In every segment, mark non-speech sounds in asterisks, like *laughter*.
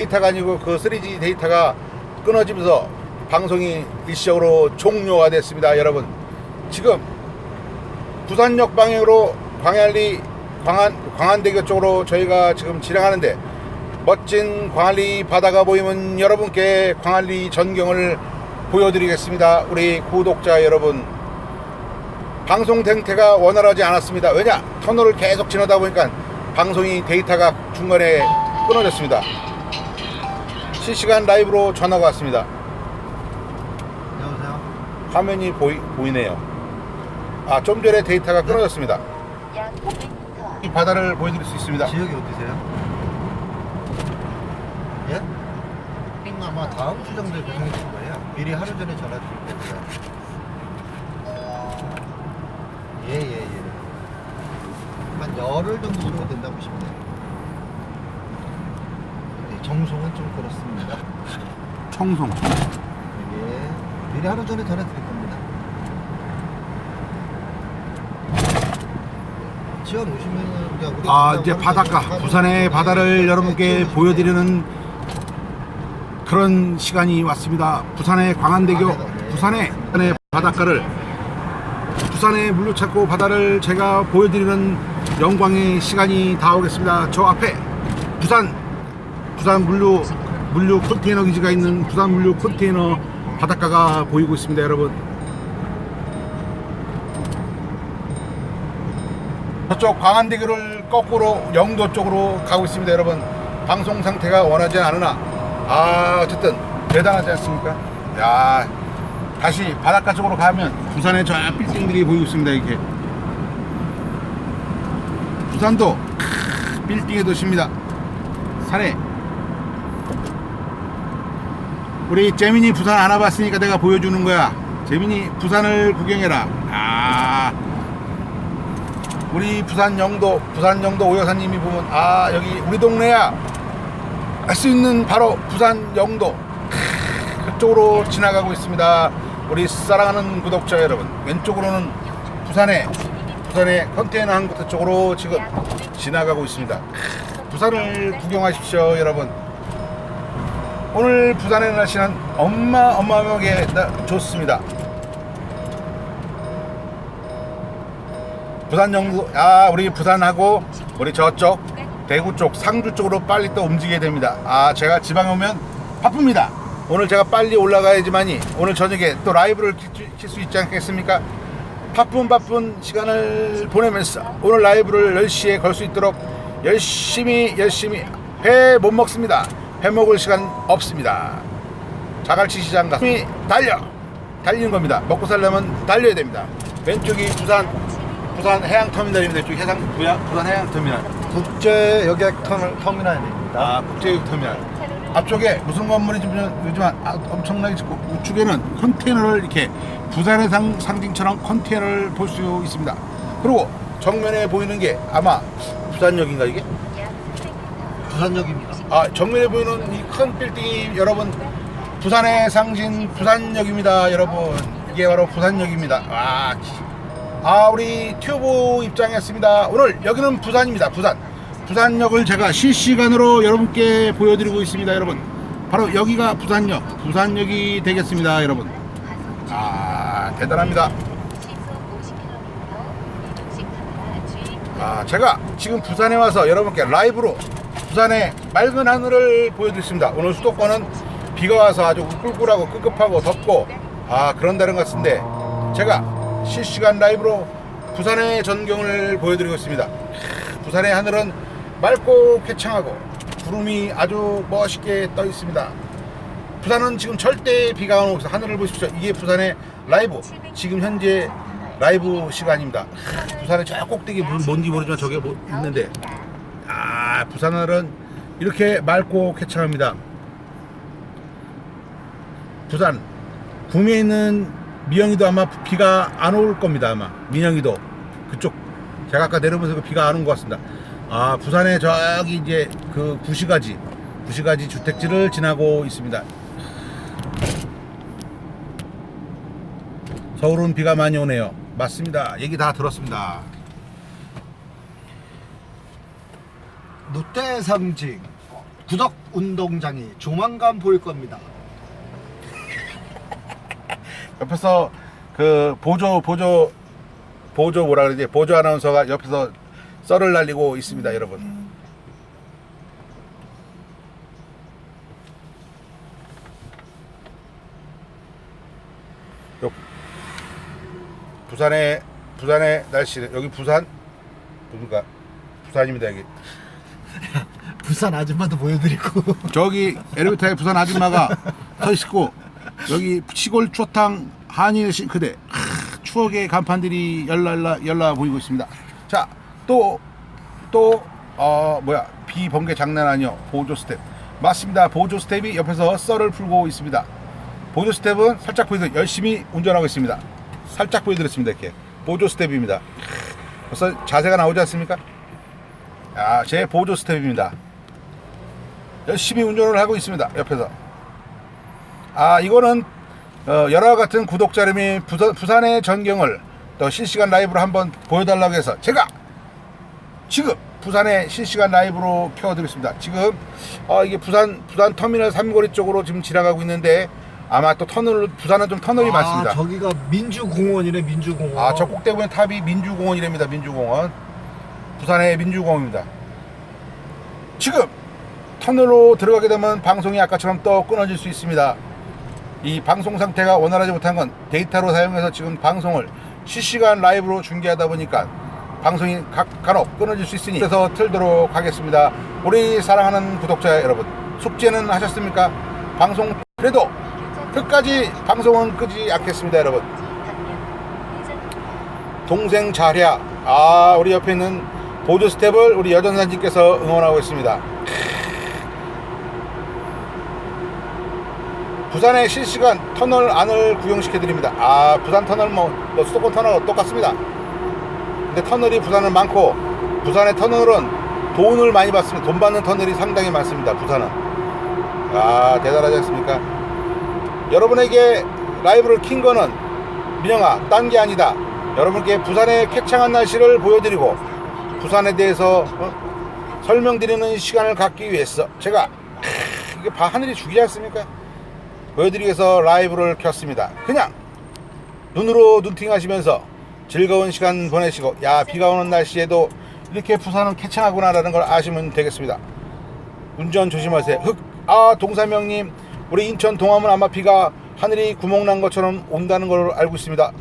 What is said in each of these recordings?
데이터가 아니고 그 3G 데이터가 끊어지면서 방송이 일시적으로 종료가 됐습니다. 여러분 지금 부산역 방향으로 광안리 광안 광안대교 쪽으로 저희가 지금 진행하는데 멋진 광안리 바다가 보이면 여러분께 광안리 전경을 보여드리겠습니다. 우리 구독자 여러분 방송 탱태가 원활하지 않았습니다. 왜냐 터널을 계속 지나다 보니까 방송이 데이터가 중간에 끊어졌습니다. 실시간 라이브로 전화가 왔습니다. 여보세요? 화면이 보이, 보이네요. 아, 좀 전에 데이터가 끊어졌습니다. 약 500m 이 바다를 보여드릴 수 있습니다. 지역이 어디세요? 예? 아마 다음 주 정도에 구성해질 거예요. 미리 하루 전에 전화 드릴 거고요. 예, 예, 예. 한 열흘 정도 정도 된다고 보시면 돼요. 네, 정송은 좀 그렇습니다. 청송. 예. 미리 하루 전에 전화 드릴 겁니다. 지원 오시면은 이제 우리 아, 이제 바닷가, 부산의 바다를 네, 여러분께 오시면 보여드리는 그런 시간이 왔습니다. 부산의 광안대교, 아, 네, 네. 부산의, 부산의 바닷가를, 부산의 물류창고 바다를 제가 보여드리는 영광의 시간이 다오겠습니다. 저 앞에 부산, 부산 물류, 물류 컨테이너 기지가 있는 부산 물류 컨테이너 바닷가가 보이고 있습니다, 여러분. 저쪽 광안대교를 거꾸로 영도 쪽으로 가고 있습니다 여러분. 방송 상태가 원하지 않으나. 아 어쨌든 대단하지 않습니까? 야 다시 바닷가 쪽으로 가면 부산의 저 빌딩들이 보이고 있습니다 이렇게. 부산도 크, 빌딩의 도시입니다. 산에 우리 재민이 부산 안 와봤으니까 내가 보여주는 거야. 재민이 부산을 구경해라. 아. 우리 부산 영도 부산 영도 오 여사님이 보면 아 여기 우리 동네야. 할 수 있는 바로 부산 영도. 크, 그쪽으로 지나가고 있습니다. 우리 사랑하는 구독자 여러분 왼쪽으로는 부산에 부산의 컨테이너 항구 쪽으로 지금 지나가고 있습니다. 크, 부산을 구경하십시오 여러분 오늘 부산의 날씨는 어마어마하게 나- 좋습니다. 부산 영도 아 우리 부산하고 우리 저쪽 대구 쪽 상주 쪽으로 빨리 또 움직여야 됩니다. 아 제가 지방에 오면 바쁩니다. 오늘 제가 빨리 올라가야지만이 오늘 저녁에 또 라이브를 킬 수 있지 않겠습니까? 바쁜 바쁜 시간을 보내면서 오늘 라이브를 10시에 걸 수 있도록 열심히 열심히 회 못 먹습니다 회 먹을 시간 없습니다 자갈치 시장 가서 달려 달리는 겁니다 먹고 살려면 달려야 됩니다 왼쪽이 부산 부산 해양터미널입니다. 이쪽 해상 부산 해양터미널. 국제 여객 터널, 터미널입니다. 아 국제터미널. 앞쪽에 무슨 건물이 좀 요즘 아, 엄청나게 짓고 우측에는 컨테이너를 이렇게 부산의 상, 상징처럼 컨테이너를 볼 수 있습니다. 그리고 정면에 보이는 게 아마 부산역인가 이게? 약 300m 부산역입니다. 아 정면에 보이는 이 큰 빌딩이 여러분 부산의 상징 부산역입니다 여러분. 이게 바로 부산역입니다. 아, 기- 아 우리 튜브 입장했습니다. 오늘 여기는 부산입니다 부산. 부산역을 제가 실시간으로 여러분께 보여드리고 있습니다 여러분. 바로 여기가 부산역 부산역이 되겠습니다 여러분. 아 대단합니다. 시속 50km 이동식 카메라 주의 아, 제가 지금 부산에 와서 여러분께 라이브로 부산의 맑은 하늘을 보여드렸습니다. 오늘 수도권은 비가 와서 아주 꿀꿀하고 끄급하고 덥고 아 그런다는 것 같은데 제가 실시간 라이브로 부산의 전경을 보여드리고 있습니다. 부산의 하늘은 맑고 쾌청하고 구름이 아주 멋있게 떠 있습니다. 부산은 지금 절대 비가 안 오고. 하늘을 보십시오. 이게 부산의 라이브. 지금 현재 라이브 시간입니다. 부산의 저 꼭대기 뭐- 뭔지 모르지만 저게 뭐 있는데 아 부산 하늘은 이렇게 맑고 쾌청합니다. 부산 구미에 있는 미영이도 아마 비가 안 올 겁니다. 아마 민영이도 그쪽 제가 아까 내려보면서 그 비가 안 온 것 같습니다. 아 부산에 저기 이제 그 구시가지 구시가지 주택지를 지나고 있습니다. 서울은 비가 많이 오네요. 맞습니다. 얘기 다 들었습니다. 롯데 상징 구독 운동장이 조만간 보일 겁니다. *laughs* 옆에서 그 보조 보조 보조 뭐라 그러지? 보조 아나운서가 옆에서 썰을 날리고 있습니다 여러분. 요 부산의 부산의 날씨 여기 부산? 뭡니까 부산입니다 여기 *laughs* 부산 아줌마도 보여드리고 저기 엘리베이터에 부산 아줌마가 서 있고 여기 시골 추어탕 한일 싱크대 하, 추억의 간판들이 열랄라 열라 보이고 있습니다. 자 또또 어 뭐야 비번개 장난 아니요 보조 스텝 맞습니다 보조 스텝이 옆에서 썰을 풀고 있습니다. 보조 스텝은 살짝 보여드 열심히 운전하고 있습니다. 살짝 보여드렸습니다 이렇게 보조 스텝입니다. 벌써 자세가 나오지 않습니까? 아, 제 보조 스텝입니다. 열심히 운전을 하고 있습니다. 옆에서. 아, 이거는 어, 여러 같은 구독자님이 부산, 부산의 전경을 또 실시간 라이브로 한번 보여달라고 해서 제가 지금 부산에 실시간 라이브로 켜드리겠습니다. 지금 어, 이게 부산 부산 터미널 삼거리 쪽으로 지금 지나가고 있는데 아마 또 터널 부산은 좀 터널이 많습니다. 아, 저기가 민주공원이네 민주공원. 아, 저 꼭대부에 탑이 민주공원이랍니다. 민주공원. 부산의 민주공원입니다. 지금 터널로 들어가게 되면 방송이 아까처럼 또 끊어질 수 있습니다. 이 방송 상태가 원활하지 못한 건 데이터로 사용해서 지금 방송을 실시간 라이브로 중계하다 보니까 방송이 각, 간혹 끊어질 수 있으니 그래서 틀도록 하겠습니다. 우리 사랑하는 구독자 여러분 숙제는 하셨습니까? 방송 그래도 끝까지 방송은 끄지 않겠습니다 여러분. 동생 잘야 아 우리 옆에 있는 보조 스텝을 우리 여전사님께서 응원하고 있습니다. 부산의 실시간 터널 안을 구경시켜 드립니다. 아 부산 터널 뭐, 뭐 수도권 터널 똑같습니다. 근데 터널이 부산은 많고 부산의 터널은 돈을 많이 받습니다. 돈 받는 터널이 상당히 많습니다 부산은. 아 대단하지 않습니까? 여러분에게 라이브를 킨 거는 민영아 딴 게 아니다. 여러분께 부산의 쾌창한 날씨를 보여드리고 부산에 대해서 어? 설명드리는 시간을 갖기 위해서 제가 크, 이게 바 하늘이 죽이지 않습니까? 보여드리기 위해서 라이브를 켰습니다. 그냥 눈으로 눈팅 하시면서 즐거운 시간 보내시고 야 비가 오는 날씨에도 이렇게 부산은 쾌창하구나라는 걸 아시면 되겠습니다. 운전 조심하세요. 흑, 아 동사명님 우리 인천 동암은 아마 비가 하늘이 구멍 난 것처럼 온다는 걸 알고 있습니다.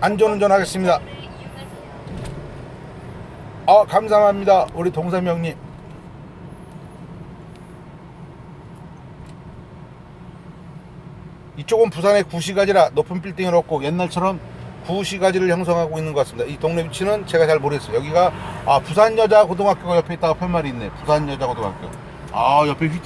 안전운전 하겠습니다. 아 감사합니다. 우리 동사명님. 이쪽은 부산의 구시가지라 높은 빌딩을 없고 옛날처럼 구시가지를 형성하고 있는 것 같습니다. 이 동네 위치는 제가 잘 모르겠어요. 여기가 아 부산여자고등학교가 옆에 있다가 팻말이 있네. 부산여자고등학교. 아 옆에 휘티